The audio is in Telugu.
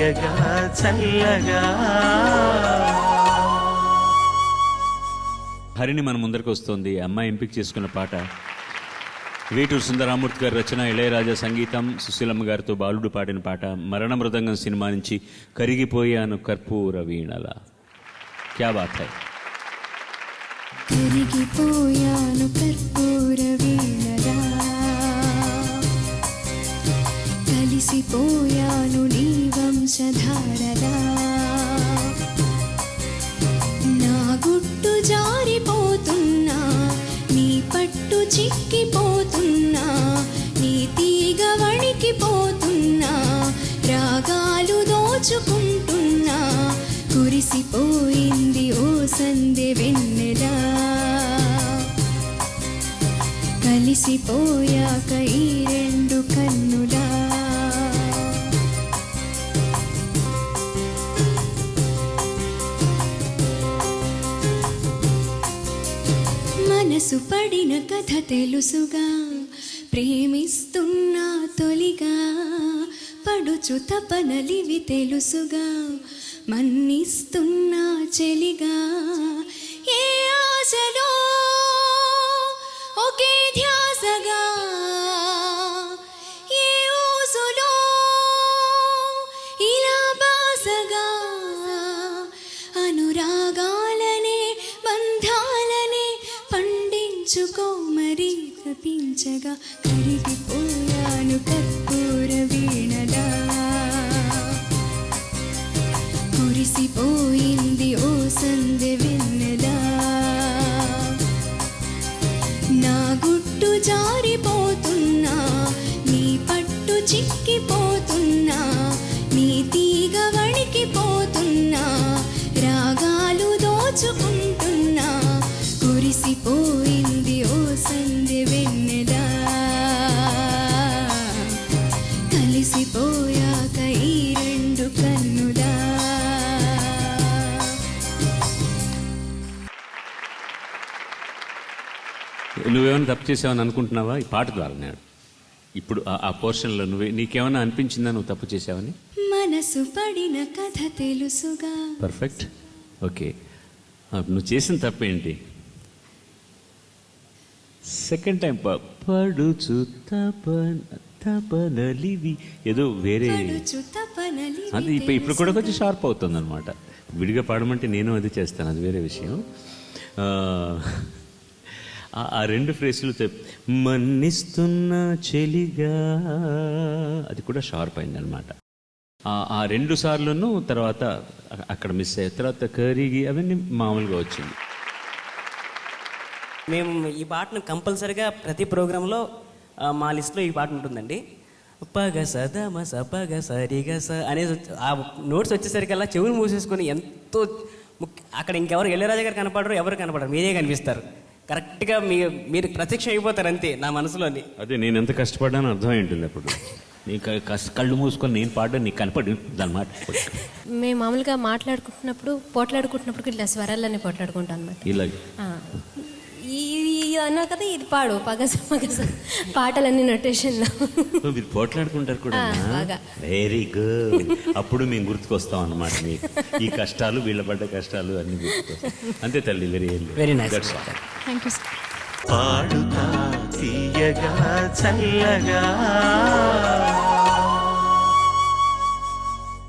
తీయగా చల్లగా. హరిణి మన ముందరికి వస్తుంది. అమ్మాయి ఎంపిక చేసుకున్న పాట. వేటూరు సుందరామూర్తి గారి రచన ఇళయరాజా సంగీతం సుశీలమ్మ గారితో బాలుడు పాడిన పాట మరణ మృదంగం సినిమా నుంచి కరిగిపోయాను కర్పూర వీణల. క్యా బాత్ హై. కరిగిపోయాను కర్పూర వీణరా కలిసిపోయాను నీ వంశధారరా నా గుట్టు జారిపోతున్నా నీ పట్టు చిక్కిపోతున్నా నీ తీగ వణికిపోతున్నా రాగాలు దోచుకుంటున్నా కురిసిపోయింది ఓ సంధి వెన్నెలా. కలిసిపోయాక ఈ రెండు కన్నులా. మనసు పడిన కథ తెలుసుగా ప్రేమిస్తున్నా తొలిగా పడుచు తపనలివి తెలుసుగా మన్నిస్తున్నా చెలిగా ఏ ఆశలో పండించుకో మరి తపించగా కరిగిపోయాను కర్పూర వీణలా. కురిసిపోయింది ఓ సంధి వెన్నెలా. నా గుట్టు జారిపోతున్నా నీ పట్టు చిక్కిపోతున్నా నీ కురిసిపోయింది ఓ సందె వెన్నెలా. కలిసిపోయాక ఈ రెండు కన్నులా. నువ్వేమైనా తప్పు చేసావని అనుకుంటున్నావా? ఈ పాట ద్వారా నేను. ఇప్పుడు ఆ- పోర్షన్లో నువ్వే నీకేమైనా అనిపించిందా నువ్వు తప్పు చేసావని? మనసు పడిన కథ తెలుసుగా. పర్ఫెక్ట్ ఓకే నువ్వు చేసిన తప్పేంటి? సెకండ్ టైం పడుచు తపన తపనలివి. ఏదో వేరే అది ఇప్పుడు ఇప్పుడు కూడా కొంచెం షార్ప్ అవుతుంది అనమాట విడిగా పాడమంటే నేను అది చేస్తాను అది వేరే విషయం. ఆ, రెండు ఫ్రేసులు మన్నిస్తున్న చెలిగా. అది కూడా షార్ప్ అయిందనమాట ఆ రెండు సార్లును తర్వాత అక్కడ మిస్ అయ్యాయి. తర్వాత కరిగి అవన్నీ మామూలుగా వచ్చింది. మేము ఈ పాటను కంపల్సరిగా ప్రతి ప్రోగ్రాంలో మా లిస్ట్లో ఈ పాట ఉంటుందండి. పగ స ద మ స పగ స రి గ స అనేది ఆ నోట్స్ వచ్చేసరికల్లా చెవులు మూసేసుకొని ఎంతో ముఖ్య అక్కడ ఇంకెవరు ఇళయరాజా గారు కనపడరు ఎవరు కనపడరు మీరే కనిపిస్తారు. కరెక్ట్గా మీ మీరు ప్రత్యక్షం అయిపోతారు అంతే నా మనసులోని. అదే నేను ఎంత కష్టపడ్డానో అర్థం ఉంటుంది అప్పుడు. నీ క- కష్ట- కళ్ళు మూసుకొని నేను పాడడం నీకు కనపడి అనమాట మేము మామూలుగా మాట్లాడుకుంటున్నప్పుడు పోట్లాడుకుంటున్నప్పుడు ఇట్లా స్వరాలన్నీ పోట్లాడుకుంటాం అనమాట ఇలా ఇది అన్నా కదా ఇది పాడు. పగస పగస. పాటలన్నీ నొటేషన్లో. మీరు పోట్లాడుకుంటారు కూడా ఆ, బాగా. వెరీ గుడ్ అప్పుడు మేము గుర్తుకొస్తాం అన్నమాట మీకు. ఈ కష్టాలు వీళ్ళ పడ్డ కష్టాలు అన్ని గుర్తుకొస్తాం అంతే తల్లి very very nice thank you sir Paadutha Theeyaga చల్లగా.